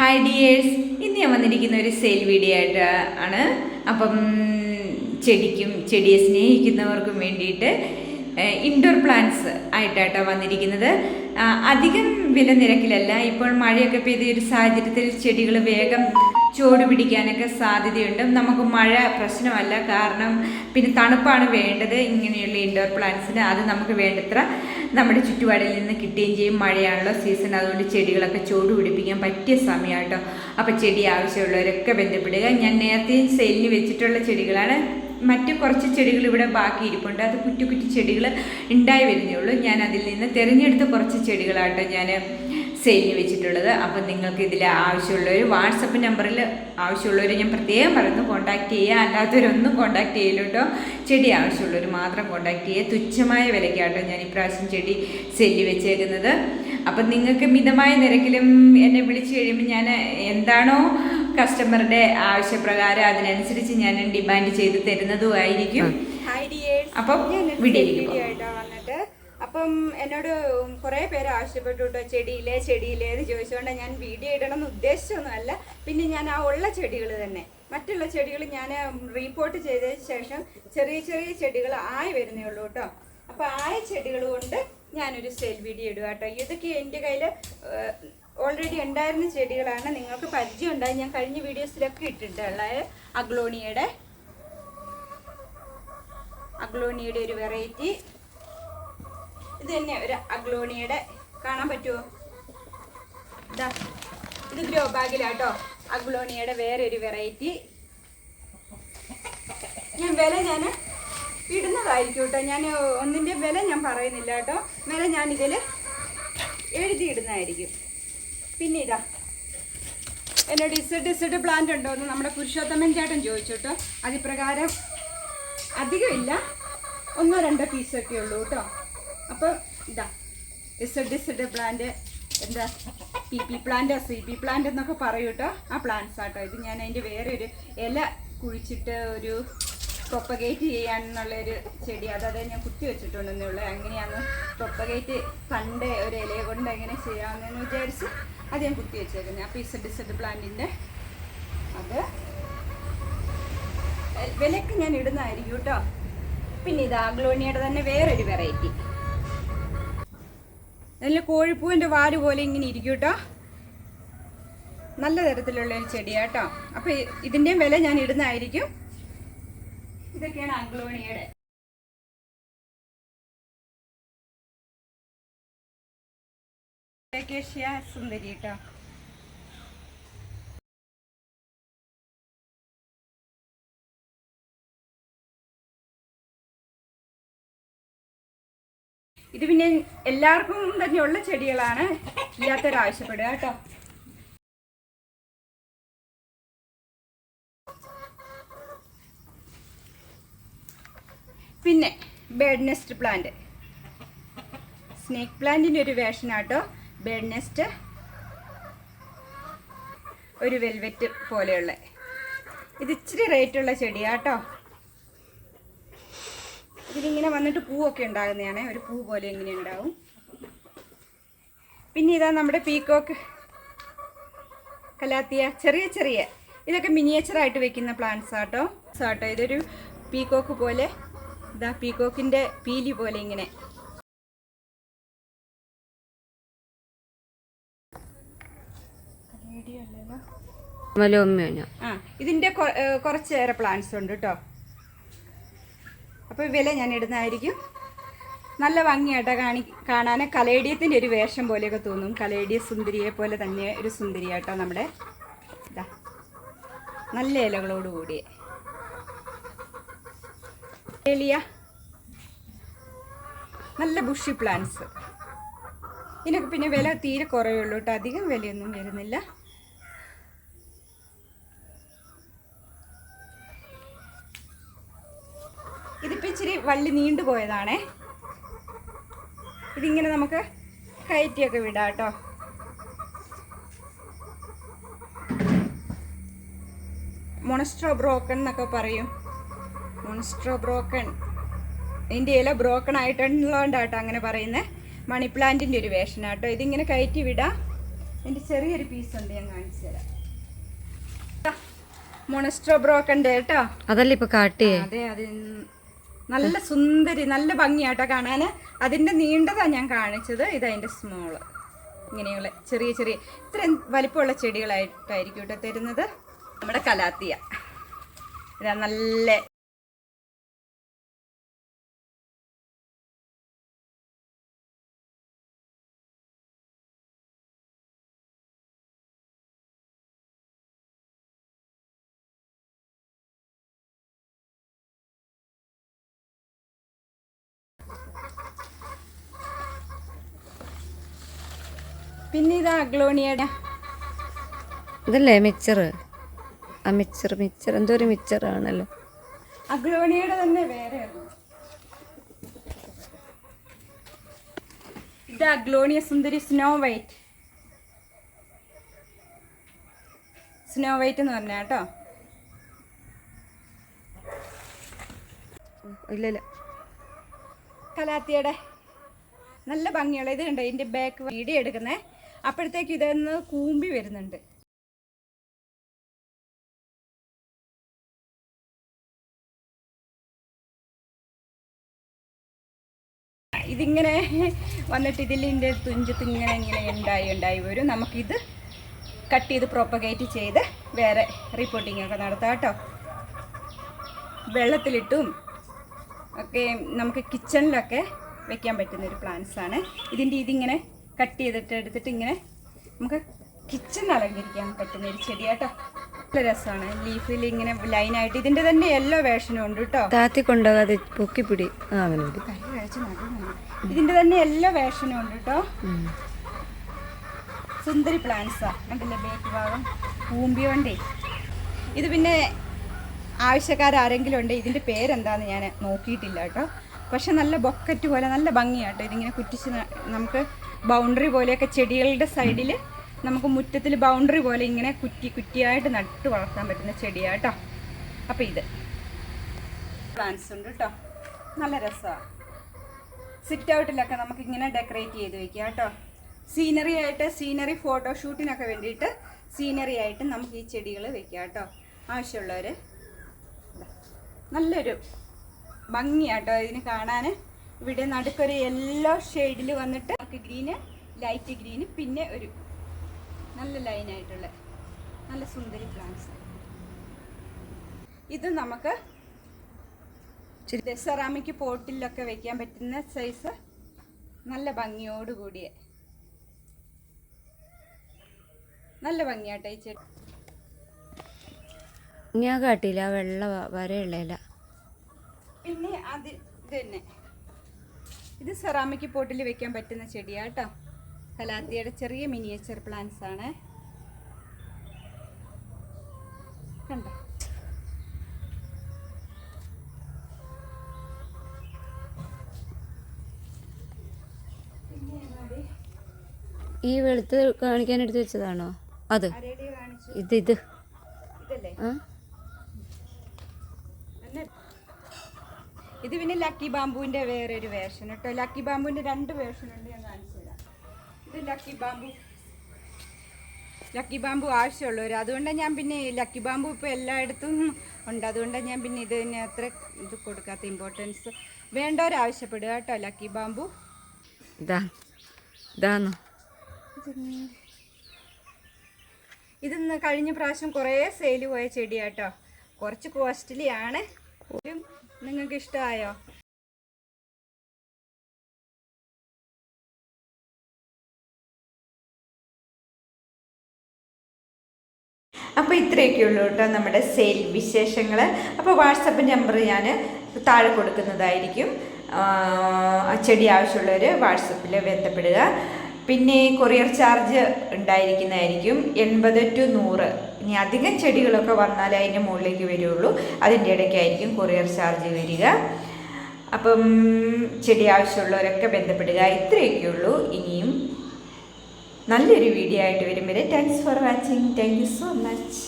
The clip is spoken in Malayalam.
ഹായ് ഡിയേഴ്സ് ഇന്ന് ഞാൻ വന്നിരിക്കുന്ന ഒരു സെയിൽ വീഡിയോ ആയിട്ട് ആണ്. അപ്പം ചെടിക്കും ചെടിയെ സ്നേഹിക്കുന്നവർക്കും വേണ്ടിയിട്ട് ഇൻഡോർ പ്ലാന്റ്സ് ആയിട്ടാണ് വന്നിരിക്കുന്നത്. അധികം വില നിരക്കിലല്ല ഇപ്പോൾ മഴയൊക്കെ പെയ്ത ഒരു സാഹചര്യത്തിൽ ചെടികൾ വേഗം ചൂട് പിടിക്കാനൊക്കെ സാധ്യതയുണ്ട്. നമുക്ക് മഴ പ്രശ്നമല്ല. കാരണം പിന്നെ തണുപ്പാണ് വേണ്ടത്. ഇങ്ങനെയുള്ള ഇൻഡോർ പ്ലാന്റ്സിന് അത് നമുക്ക് വേണ്ടത്ര നമ്മുടെ ചുറ്റുപാടിൽ നിന്ന് കിട്ടുകയും ചെയ്യും. മഴയാണല്ലോ സീസൺ അതുകൊണ്ട് ചെടികളൊക്കെ ചൂട് പിടിപ്പിക്കാൻ പറ്റിയ സമയമാട്ടോ അപ്പോൾ ചെടി ആവശ്യമുള്ളവരൊക്കെ ബന്ധപ്പെടുക. ഞാൻ നേരത്തെ സെല്ലിന് വെച്ചിട്ടുള്ള ചെടികളാണ്. മറ്റു കുറച്ച് ചെടികൾ ഇവിടെ ബാക്കി ഇരിപ്പുണ്ട്. അത് കുറ്റി കുറ്റി ചെടികൾ ഉണ്ടായി വരുന്നേ ഉള്ളൂ. ഞാൻ അതിൽ നിന്ന് തിരഞ്ഞെടുത്ത കുറച്ച് ചെടികളാട്ടോ ഞാൻ സെയിലിന് വെച്ചിട്ടുള്ളത്. അപ്പം നിങ്ങൾക്ക് ഇതിൽ ആവശ്യമുള്ളവർ വാട്സപ്പ് നമ്പറിൽ ആവശ്യമുള്ളവർ ഞാൻ പ്രത്യേകം പറയുന്നു. കോൺടാക്ട് ചെയ്യുക. അല്ലാത്തവരൊന്നും കോൺടാക്ട് ചെയ്യില്ല കേട്ടോ. ചെടി ആവശ്യമുള്ളവർ മാത്രം കോൺടാക്ട് ചെയ്യുക. തുച്ഛമായ വിലയ്ക്കാട്ടോ ഞാൻ ഇപ്രാവശ്യം ചെടി സെല്ലി വെച്ചേക്കുന്നത്. അപ്പം നിങ്ങൾക്ക് മിതമായ നിരക്കിലും എന്നെ വിളിച്ചു കഴിയുമ്പോൾ ഞാൻ എന്താണോ കസ്റ്റമറുടെ ആവശ്യപ്രകാരം അതിനനുസരിച്ച് ഞാൻ ഡിമാൻഡ് ചെയ്ത് തരുന്നതുമായിരിക്കും അപ്പം വീഡിയോയിലേക്ക് വീഡിയോ പോകാം. ആയിട്ടാ വന്നിട്ട് അപ്പം എന്നോട് കുറേ പേര് ആവശ്യപ്പെട്ടു കേട്ടോ ചെടിയിലെ ചെടിയിലെ എന്ന് ചോദിച്ചുകൊണ്ട് ഞാൻ വീഡിയോ ഇടണം എന്ന് ഉദ്ദേശിച്ചൊന്നുമല്ല. പിന്നെ ഞാൻ ആ ഉള്ള ചെടികൾ തന്നെ. മറ്റുള്ള ചെടികൾ ഞാൻ റീപോർട്ട് ചെയ്തതിന് ശേഷം ചെറിയ ചെറിയ ചെടികൾ ആയി വരുന്നേ ഉള്ളൂ കേട്ടോ. അപ്പോൾ ആയ ചെടികൾ കൊണ്ട് ഞാനൊരു സെയിൽ വീഡിയോ ഇടുക കേട്ടോ. ഇതൊക്കെ എന്റെ കയ്യിൽ ഓൾറെഡി ഉണ്ടായിരുന്ന ചെടികളാണ്. നിങ്ങൾക്ക് പരിചയം ഉണ്ടായി. ഞാൻ കഴിഞ്ഞ വീഡിയോസിലൊക്കെ ഇട്ടിട്ടുള്ള അഗ്ലോണിയുടെ അഗ്ലോണിയുടെ ഒരു വെറൈറ്റി ഇത് തന്നെ ഒരു അഗ്ലോണിയുടെ കാണാൻ പറ്റുമോ ഇതാ ഇത് ഗ്രോ ബാഗിലാട്ടോ. അഗ്ലോണിയുടെ വേറെ ഒരു വെറൈറ്റി ഞാൻ വില ഞാൻ ഇടുന്നതായിരിക്കും കേട്ടോ. ഞാൻ ഒന്നിന്റെ വില ഞാൻ പറയുന്നില്ല കേട്ടോ. വില ഞാൻ ഇതിൽ എഴുതിയിടുന്നതായിരിക്കും. പിന്നെ ഇതാ എന്നോട് ഇസഡ് ഇസഡ് പ്ലാന്റ് ഉണ്ടോ എന്ന് നമ്മുടെ പുരുഷോത്തമൻ ചേട്ടൻ ചോദിച്ചു കേട്ടോ. അതിപ്രകാരം അധികമില്ല. ഒന്നോ രണ്ടോ പീസൊക്കെ ഉള്ളൂ കേട്ടോ. അപ്പോൾ ഇതാ ഇസഡ് ഇസഡ് പ്ലാന്റ് എന്താ P P plant C P plant എന്നൊക്കെ പറയും കേട്ടോ. ആ പ്ലാന്റ്സ് ആട്ടോ ഇത്. ഞാൻ അതിന്റെ വേറെ ഒരു ഇല കുഴിച്ചിട്ട് ഒരു പ്രൊപ്പഗേറ്റ് ചെയ്യാനുള്ള ഒരു ചെടി അതായത് ഞാൻ കുത്തി വെച്ചിട്ടുണ്ടെന്നേ ഉള്ളൂ. അങ്ങനെയാണ് പ്രൊപ്പഗേറ്റ് കണ്ട് ഒരു ഇലയെ കൊണ്ട് എങ്ങനെ ചെയ്യാമെന്ന് വിചാരിച്ച് അത് ഞാൻ കുത്തി വെച്ചേക്കുന്നത് അപ്പോൾ ഇസഡ് ഇസഡ് പ്ലാന്റിന്റെ അത് വിലക്ക് ഞാൻ ഇടുന്നതായിരിക്കും കേട്ടോ. പിന്നെ ഇത് ആഗ്ലോണിയുടെ തന്നെ വേറൊരു വെറൈറ്റി നല്ല കോഴിപ്പൂവിന്റെ വാൽ പോലെ ഇങ്ങനെ ഇരിക്കും കേട്ടോ നല്ല തരത്തിലുള്ള ഒരു ചെടിയാട്ടോ അപ്പോൾ ഇതിന്റെയും വില ഞാൻ ഇടുന്നതായിരിക്കും. ഇതൊക്കെയാണ് ആഗ്ലോണിയുടെ ഏകേഷ്യ സുന്ദരി കേട്ടോ ഇത് പിന്നെ എല്ലാവർക്കും തന്നെയുള്ള ചെടികളാണ്. ഇല്ലാത്തൊരാവശ്യപ്പെടുക കേട്ടോ. പിന്നെ ബേഡ് നെസ്റ്റ് പ്ലാന്റ് സ്നേക്ക് പ്ലാന്റിന്റെ ഒരു വേഷനാട്ടോ ബേഡ് നെസ്റ്റ് ഒരു വെൽവെറ്റ് പോലെയുള്ള. ഇത് ഇച്ചിരി റേറ്റുള്ള ചെടിയാട്ടോ. ഇതിലിങ്ങനെ വന്നിട്ട് പൂവൊക്കെ ഉണ്ടാകുന്നതാണ്. ഒരു പൂ പോലെ ഇങ്ങനെ ഉണ്ടാവും. പിന്നെ ഇതാ നമ്മുടെ പീക്കോക്ക് കലാത്തിയ. ചെറിയ ചെറിയ. ഇതൊക്കെ മിനിയേച്ചറായിട്ട് വെക്കുന്ന പ്ലാന്റ്സ് ആട്ടോ. ആട്ടോ. ഇതൊരു പീക്കോക്ക് പോലെ. ഇതാ പീക്കോക്കിന്റെ പീലി പോലെ ഇങ്ങനെ. ഇതിന്റെ ആ ഇതിന്റെ കുറച്ചേറെ പ്ലാന്റ്സ് ഉണ്ട് കേട്ടോ അപ്പോൾ വില ഞാൻ ഇടുന്നതായിരിക്കും. നല്ല ഭംഗിയായിട്ട് കാണി കാണാൻ. കലേഡിയത്തിന്റെ ഒരു വേഷം പോലെയൊക്കെ തോന്നും. കലേഡിയ സുന്ദരിയെ പോലെ തന്നെ ഒരു സുന്ദരിയാട്ടോ നമ്മുടെ. ഇതാ. നല്ല ഇലകളോട് കൂടിയ. എളിയ നല്ല ബുഷി പ്ലാന്റ്സ് ഇതിനൊക്കെ പിന്നെ വില തീരെ കുറയുള്ളൂ കേട്ടോ. അധികം വിലയൊന്നും വരുന്നില്ല. ഇതിപ്പോൾ ഇച്ചിരി വള്ളി നീണ്ടു പോയതാണേ. ഇതിങ്ങനെ നമുക്ക് കയറ്റിയൊക്കെ വിടാം കേട്ടോ. മൊണസ്ട്രോ ബ്രോക്കൺ എന്നൊക്കെ പറയും. മൊണസ്ട്രോ ബ്രോക്കൺ ഇതിന്റെ ഇല ബ്രോക്കൺ ആയിട്ടുള്ളതുകൊണ്ടാട്ടോ അങ്ങനെ പറയുന്നത് മണി പ്ലാന്റിന്റെ ഒരു വേഷനാട്ടോ ഇതിങ്ങനെ കയറ്റി വിടാം. എന്റെ ചെറിയൊരു പീസ് ഉണ്ട് ഞാൻ കാണിച്ചു തരാം. മൊണസ്ട്രോ ബ്രോക്കൺ കേട്ടോ. അതല്ലേ ഇപ്പൊ കാട്ടിയേ? അതെ അത് നല്ല സുന്ദരി നല്ല ഭംഗിയാട്ടോ കാണാൻ അതിന്റെ നീണ്ടതാ ഞാൻ കാണിച്ചത്. ഇത് അതിന്റെ സ്മോൾ ഇങ്ങനെയുള്ള ചെറിയ ചെറിയ ഇത്രയും വലിപ്പമുള്ള ചെടികളായിട്ടായിരിക്കും കേട്ടോ തരുന്നത്. നമ്മുടെ കലാത്തിയ. ഇതാ നല്ല പിന്നെ ഇത് അഗ്ലോണിയുടെ ഇതല്ലേ മിച്ചർ ആ മിച്ചർ മിച്ചർ എന്തോ ഒരു മിച്ചർ ആണല്ലോ. അഗ്ലോണിയുടെ തന്നെ വേറെ. ഇത് aglaonia Sundari snow white snow white എന്ന് പറഞ്ഞ കേട്ടോ. ഇല്ല ഇല്ല. കലാത്തിയുടെ നല്ല ഭംഗിയുള്ള ഇത് കണ്ടോ? ഇതിന്റെ ബാക്ക് വീഡിയോ എടുക്കുന്നേ. അപ്പോഴത്തേക്ക് ഇതെന്ന് കൂമ്പി വരുന്നുണ്ട്. ഇതിങ്ങനെ വന്നിട്ട് ഇതിലിന്റെ തുഞ്ചത്ത് ഇങ്ങനെ ഇങ്ങനെ ഉണ്ടായി ഉണ്ടായി വരും. നമുക്കിത് കട്ട് ചെയ്ത് പ്രൊപ്പഗേറ്റ് ചെയ്ത് വേറെ റിപ്പോർട്ടിംഗ് ഒക്കെ നടത്താം കേട്ടോ. വെള്ളത്തിലിട്ടും ഒക്കെ നമുക്ക് കിച്ചണിലൊക്കെ വെക്കാൻ പറ്റുന്ന ഒരു പ്ലാന്റ്സാണ് ഇതിന്റെ ഇതിങ്ങനെ കട്ട് ചെയ്തിട്ട് എടുത്തിട്ട് ഇങ്ങനെ നമുക്ക് കിച്ചൺ അലങ്കരിക്കാൻ പറ്റുന്ന ഒരു ചെടിയാട്ടോ. നല്ല രസമാണ്. ലീഫിൽ ഇങ്ങനെ ലൈൻ ആയിട്ട് ഇതിന്റെ തന്നെ എല്ലോ വേഷനും ഉണ്ട് കേട്ടോ താത്തി കൊണ്ടുപോകാതെ പൊക്കിപ്പിടി ഇതിന്റെ തന്നെ എല്ലോ വേഷനും ഉണ്ട് കേട്ടോ. സുന്ദരി പ്ലാന്റ്സാ കണ്ടില്ലേ? ബേക്ക് ഭാഗം. പൂമ്പിയോണ്ടേ ഇത് പിന്നെ ആവശ്യക്കാരെങ്കിലും ഉണ്ട്? ഇതിന്റെ പേരെന്താന്ന് ഞാൻ നോക്കിയിട്ടില്ല കേട്ടോ പക്ഷെ നല്ല ബൊക്കറ്റ് പോലെ നല്ല ഭംഗിയാട്ടോ ഇതിങ്ങനെ കുറ്റിച്ച് നമുക്ക് ബൗണ്ടറി പോലെയൊക്കെ ചെടികളുടെ സൈഡിൽ നമുക്ക് മുറ്റത്തിൽ ബൗണ്ടറി പോലെ ഇങ്ങനെ കുറ്റി കുറ്റിയായിട്ട് നട്ട് വളർത്താൻ പറ്റുന്ന ചെടിയാട്ടോ അപ്പോൾ ഇത്. പ്ലാന്റ്സ് ഉണ്ട് കേട്ടോ നല്ല രസമാണ് സിറ്റ് ഔട്ടിലൊക്കെ നമുക്ക് ഇങ്ങനെ ഡെക്കറേറ്റ് ചെയ്ത് വെക്കാം കേട്ടോ സീനറി ആയിട്ട് സീനറി ഫോട്ടോഷൂട്ടിനൊക്കെ വേണ്ടിയിട്ട് സീനറി ആയിട്ട് നമുക്ക് ഈ ചെടികൾ വെക്കാം കേട്ടോ ആവശ്യമുള്ളവർ നല്ലൊരു ഭംഗിയാട്ടോ ഇതിന് കാണാൻ ഇവിടെ നടുക്കൊരു യെല്ലോ ഷെയ്ഡിൽ വന്നിട്ട് നമുക്ക് ഗ്രീന് ലൈറ്റ് ഗ്രീന് പിന്നെ ഒരു നല്ല ലൈനായിട്ടുള്ള നല്ല സുന്ദരി പ്ലാന്റ്സ് ഇത് നമുക്ക് സെറാമിക് പോട്ടിലൊക്കെ വെക്കാൻ പറ്റുന്ന സൈസ് നല്ല ഭംഗിയോട് കൂടിയ നല്ല ഭംഗിയാട്ടെ ഈ ചെടി. ഞാൻ കാട്ടിയില്ല വെള്ള വരയുള്ള പിന്നെ അത് ഇത് തന്നെ. ഇത് സെറാമിക് പോട്ടിൽ വെക്കാൻ പറ്റുന്ന ചെടിയാട്ടോ കലാത്തിയുടെ ചെറിയ മിനിയേച്ചർ പ്ലാന്റ്സ് ആണ്. കണ്ടോ? ഈ വെളുത്ത് കാണിക്കാൻ എടുത്ത് വെച്ചതാണോ? അത്. ഇത് ഇത് ഇതല്ലേ ആ തന്നെ. ഇത് പിന്നെ ലക്കി ബാമ്പുവിന്റെ വേറൊരു ഒരു വേർഷൻ കേട്ടോ ലക്കി ബാമ്പുവിന്റെ രണ്ട് വേർഷൻ ഉണ്ട് ഞാൻ കാണിച്ചു തരാം. ഇത് ലക്കി ബാമ്പു ലക്കി ബാമ്പു ആവശ്യമുള്ളവർ അതുകൊണ്ടാണ് ഞാൻ പിന്നെ ലക്കി ബാമ്പു ഇപ്പോൾ എല്ലായിടത്തും ഉണ്ട്. അതുകൊണ്ടാണ് ഞാൻ പിന്നെ ഇതിന് അത്ര ഇത് കൊടുക്കാത്ത ഇമ്പോർട്ടൻസ് വേണ്ടവരാവശ്യപ്പെടുക കേട്ടോ ലക്കി ബാമ്പു ഇതാ. ഇതാന്നോ. ഇതിന്ന് കഴിഞ്ഞ പ്രാവശ്യം കുറേ സെയിൽ പോയ ചെടിയാട്ടോ കുറച്ച് കോസ്റ്റ്ലി ആണ്. നിങ്ങൾക്ക് ഇഷ്ടമായോ അപ്പോൾ ഇത്രയൊക്കെ ഉള്ളൂ കേട്ടോ നമ്മുടെ സെയിൽ വിശേഷങ്ങൾ അപ്പോൾ വാട്സപ്പ് നമ്പർ ഞാൻ താഴെ കൊടുക്കുന്നതായിരിക്കും. ചെടി ആവശ്യമുള്ളവർ വാട്സപ്പിൽ ബന്ധപ്പെടുക. പിന്നെ കൊറിയർ ചാർജ് ഉണ്ടായിരിക്കുന്നതായിരിക്കും എൺപത് ടു നൂറ്. ഇനി അധികം ചെടികളൊക്കെ വന്നാൽ അതിന്റെ മുകളിലേക്ക് വരുള്ളൂ. അതിന്റെ ഇടയ്ക്കായിരിക്കും കൊറിയർ ചാർജ് വരിക. അപ്പം ചെടി ആവശ്യമുള്ളവരൊക്കെ ബന്ധപ്പെടുക. ഇത്രയൊക്കെ ഉള്ളൂ. ഇനിയും നല്ലൊരു വീഡിയോ ആയിട്ട് വരും വരെ thanks for watching thank you so much